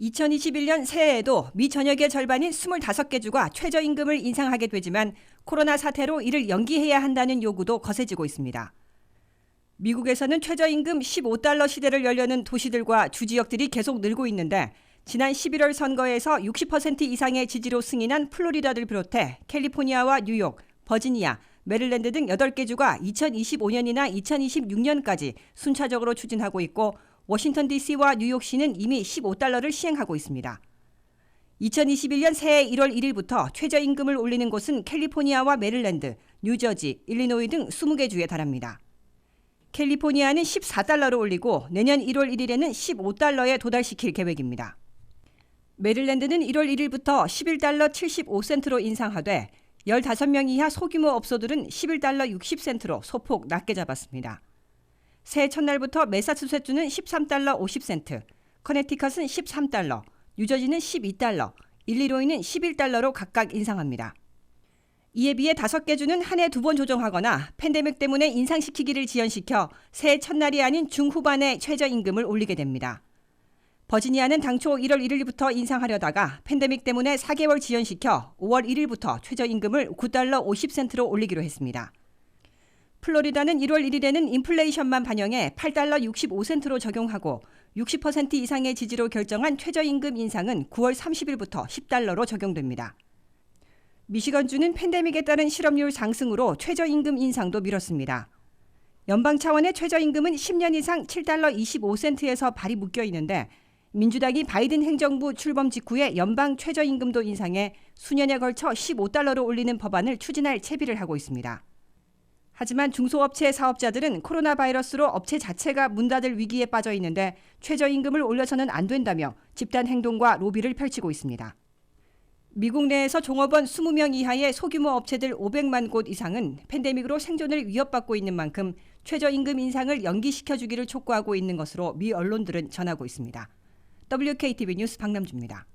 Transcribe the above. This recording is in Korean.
2021년 새해에도 미 전역의 절반인 25개 주가 최저임금을 인상하게 되지만 코로나 사태로 이를 연기해야 한다는 요구도 거세지고 있습니다. 미국에서는 최저임금 15달러 시대를 열려는 도시들과 주지역들이 계속 늘고 있는데 지난 11월 선거에서 60% 이상의 지지로 승인한 플로리다를 비롯해 캘리포니아와 뉴욕, 버지니아, 메릴랜드 등 8개 주가 2025년이나 2026년까지 순차적으로 추진하고 있고 워싱턴 DC와 뉴욕시는 이미 15달러를 시행하고 있습니다. 2021년 새해 1월 1일부터 최저임금을 올리는 곳은 캘리포니아와 메릴랜드, 뉴저지, 일리노이 등 20개 주에 달합니다. 캘리포니아는 14달러로 올리고 내년 1월 1일에는 15달러에 도달시킬 계획입니다. 메릴랜드는 1월 1일부터 11달러 75센트로 인상하되 15명 이하 소규모 업소들은 11달러 60센트로 소폭 낮게 잡았습니다. 새해 첫날부터 매사추세츠는 13달러 50센트, 커네티컷은 13달러, 뉴저지는 12달러, 일리로이는 11달러로 각각 인상합니다. 이에 비해 다섯 개 주는 한 해 두 번 조정하거나 팬데믹 때문에 인상시키기를 지연시켜 새해 첫날이 아닌 중후반에 최저임금을 올리게 됩니다. 버지니아는 당초 1월 1일부터 인상하려다가 팬데믹 때문에 4개월 지연시켜 5월 1일부터 최저임금을 9달러 50센트로 올리기로 했습니다. 플로리다는 1월 1일에는 인플레이션만 반영해 8달러 65센트로 적용하고 60% 이상의 지지로 결정한 최저임금 인상은 9월 30일부터 10달러로 적용됩니다. 미시건주는 팬데믹에 따른 실업률 상승으로 최저임금 인상도 미뤘습니다. 연방 차원의 최저임금은 10년 이상 7달러 25센트에서 발이 묶여 있는데 민주당이 바이든 행정부 출범 직후에 연방 최저임금도 인상해 수년에 걸쳐 15달러로 올리는 법안을 추진할 채비를 하고 있습니다. 하지만 중소업체 사업자들은 코로나 바이러스로 업체 자체가 문 닫을 위기에 빠져 있는데 최저임금을 올려서는 안 된다며 집단 행동과 로비를 펼치고 있습니다. 미국 내에서 종업원 20명 이하의 소규모 업체들 500만 곳 이상은 팬데믹으로 생존을 위협받고 있는 만큼 최저임금 인상을 연기시켜 주기를 촉구하고 있는 것으로 미 언론들은 전하고 있습니다. WKTV 뉴스 박남주입니다.